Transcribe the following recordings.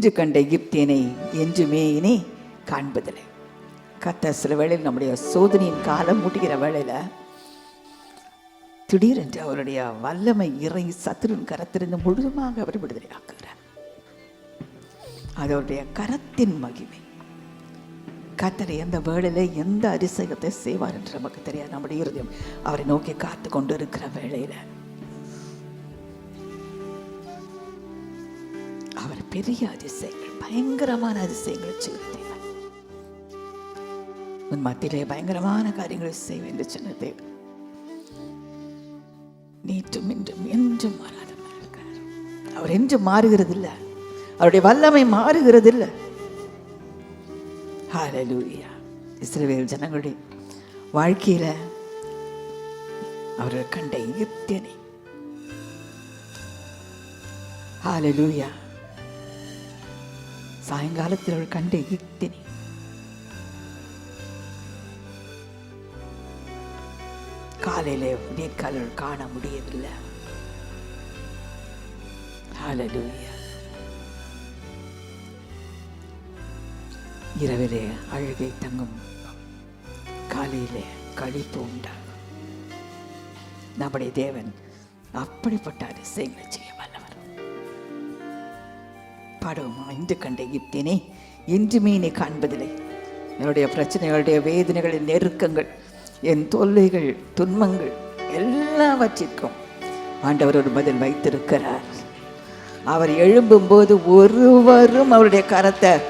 இன்று கண்ட எகிப்தியனை என்றுமே இனி காண்பதில்லை. கத்த சில வேளையில் நம்முடைய சோதனையின் காலம் முடிகிற வேளையில் திடீரென்று அவருடைய வல்லமை இறை சத்துருவின் கரத்திலிருந்து முழுதுமாக அவர் விடுதலையாக்குகிறார் அது அவருடைய கரத்தின் மகிமை. கத்தரை எந்த வேளையில் எந்த அரிசகத்தை செய்வார் என்று நமக்கு தெரியாது. நம்முடைய இருதயம் அவரை நோக்கி காத்து கொண்டு இருக்கிற வேளையில பெரிய அதிசயங்கள் பயங்கரமான அதிசயங்களை செய்கிற உன் மத்தியிலே பயங்கரமான காரியங்களை செய்வேன் என்று சொன்ன தேவன். இன்றும் என்றும் மாறாதவர் இருக்கிறார். அவர் என்றும் மாறுகிறதில்லை. அவருடைய வல்லமை மாறுகிறதில்லை. ஹalleluya இஸ்ரேல் ஜனங்களுடைய வாழ்க்கையில அவர்கள் கண்ட எகிப்தியனை. ஹாலலூயா சாயங்காலத்தில் அவர்கள் கண்ட எகிப்தியனை காலையிலே நேர்காலர்கள் காண முடியவில்லை. இரவிலே அழுகை தங்கும் காலையிலே கழிப்பு உண்டாகும். நம்முடைய தேவன் அப்படிப்பட்ட அதிசயங்களை செய்ய பாடுவோமா இன்று கண்ட எகிப்தினை இன்றுமே நீ காண்பதில்லை. என்னுடைய பிரச்சனைகளுடைய வேதனைகளின் நெருக்கங்கள் என் தொல்லைகள் துன்பங்கள் எல்லாவற்றிற்கும் ஆண்டவர் ஒரு பதில் வைத்திருக்கிறார். அவர் எழும்பும்போது ஒருவரும் அவருடைய கரத்தை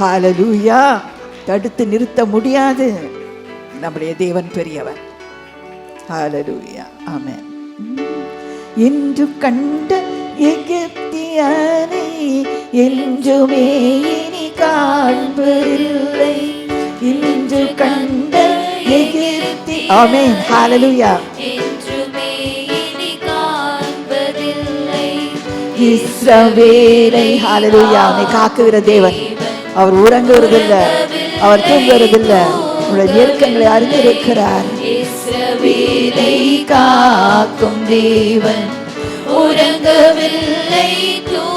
ஹாலலூயா தடுத்து நிறுத்த முடியாது. நம்முடைய தேவன் பெரியவர். ஹாலலூயா ஆமென். இன்று கண்ட எகிப்தியா என்றுமே இனி காண்பதில்லை இன்று கண்ட எகிப்தி ஆமென். ஹalleluya. என்றுமே இனி காண்பதில்லை. இஸ்ரவேலை ஹalleluya. அவனை காக்குகிற தேவன். அவர் உறங்குவதில்லை. அவர் தூங்குவதில்லை. உங்களுடைய நெருக்கங்களை அறிந்திருக்கிறார். இஸ்ரவேலை காக்கும் தேவன். உறங்கவில்லை தூங்கவில்லை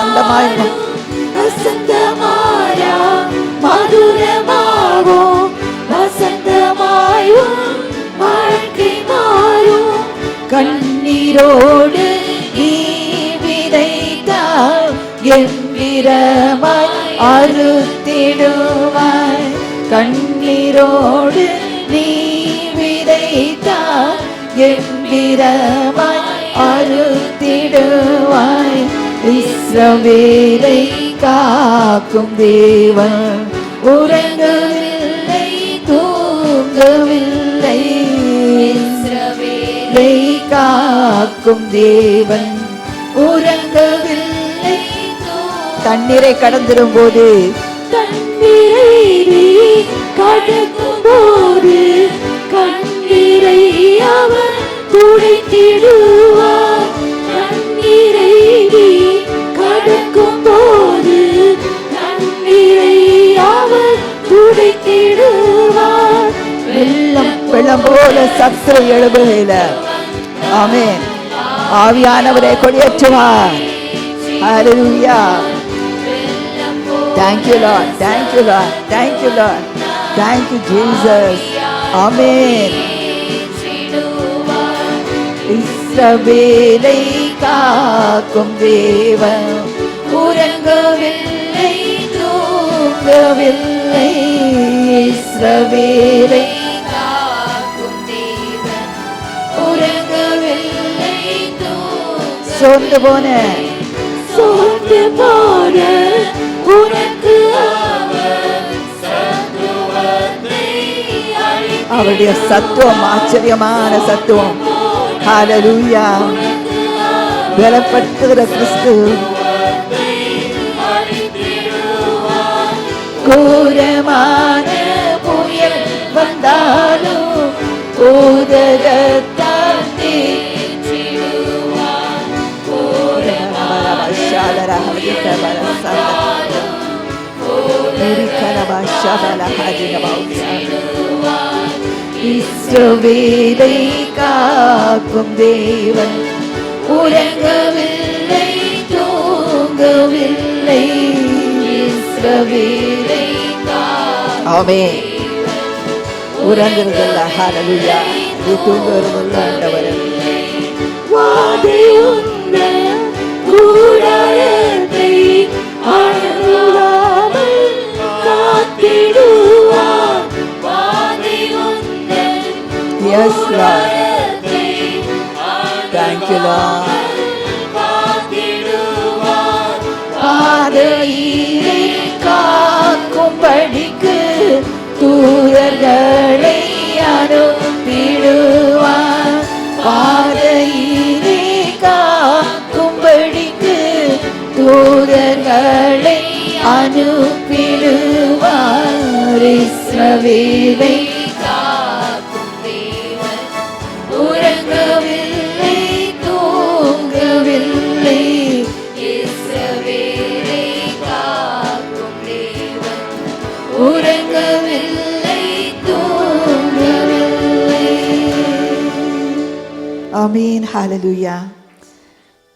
வாழ்க்கை வசந்தமாயா மதுரமாகும். வசந்தமாயும் வாழ்க்கை மாறும். கண்ணீரோடு நீ விதைத்தால் எந்திரமாய் அறுத்திடுவாய். கண்ணீரோடு நீ விதைத்தால் எந்திரமாய் அறுத்திடுவாய். இஸ்ரவேலை காக்கும் தேவன். உறங்கவில்லை தூங்கவில்லை. இஸ்ரவேலை காக்கும் தேவன். உறங்கவில்லை தண்ணீரை கடந்திடும் போது தண்ணீரை வெள்ளம் போல சத்துரு எழுபுகையில. ஆமென். ஆவியானவரை கொடியேற்றுவார். ஹalleluya thank you lord. Thank you lord. Thank you lord. Thank you jesus. ஆமென் இஸ்ரவேலை காக்கும் தேவன் உறங்கவில்லை தூங்கவில்லை. இஸ்ரவேலை சோர்ந்து போன சோர்ந்து போன உனக்கு அவருடைய சத்துவம் ஆச்சரியமான சத்துவம். ஹalleluya. பலப்படுத்துகிற கிறிஸ்து. கோரமான புயல் வந்தாலும் போதகத்தால் இஸ்ரவேலை காக்கும் தேவன் உறங்கவில்லை தூங்கவில்லை இஸ்ரவேலை ஆமே உறங்குறதில்ல ஹalleluya இது தூங்குறதில்ல ஆண்டவரே வாதை தூதர்களை அனுப்பிடுவார் இஸ்ரவேலை. காக்கும் தேவன். உறங்கவில்லை தூங்கவில்லை. இஸ்ரவேலை காக்கும் தேவன். உறங்கவில்லை தூங்கவில்லை. ஆமீன். ஹalleluya.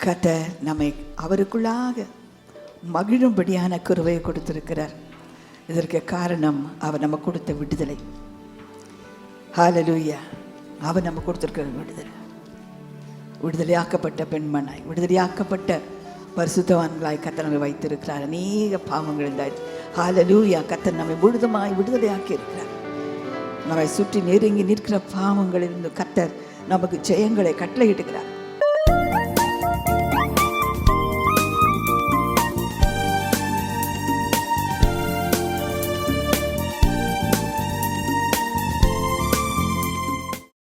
கதை நம்மை அவருக்குள்ளாக மகிழும்படியான குருவையை கொடுத்திருக்கிறார். இதற்கு காரணம் அவர் நம்ம கொடுத்த விடுதலை. ஹாலலூயா அவர் நம்ம கொடுத்துருக்கிற விடுதலை. விடுதலையாக்கப்பட்ட பெண்மனாய் விடுதலையாக்கப்பட்ட பரிசுத்தவான்களாய் கத்தர் வைத்திருக்கிறார். அநேக பாவங்கள் இருந்தாய் ஹாலலூயா கத்தன் நம்மை முழுதுமாய் விடுதலையாக்கி இருக்கிறார் நம்மை சுற்றி நெருங்கி நிற்கிற பாவங்களிலிருந்து கத்தர் நமக்கு ஜெயங்களை கட்டளையிடுகிறார்.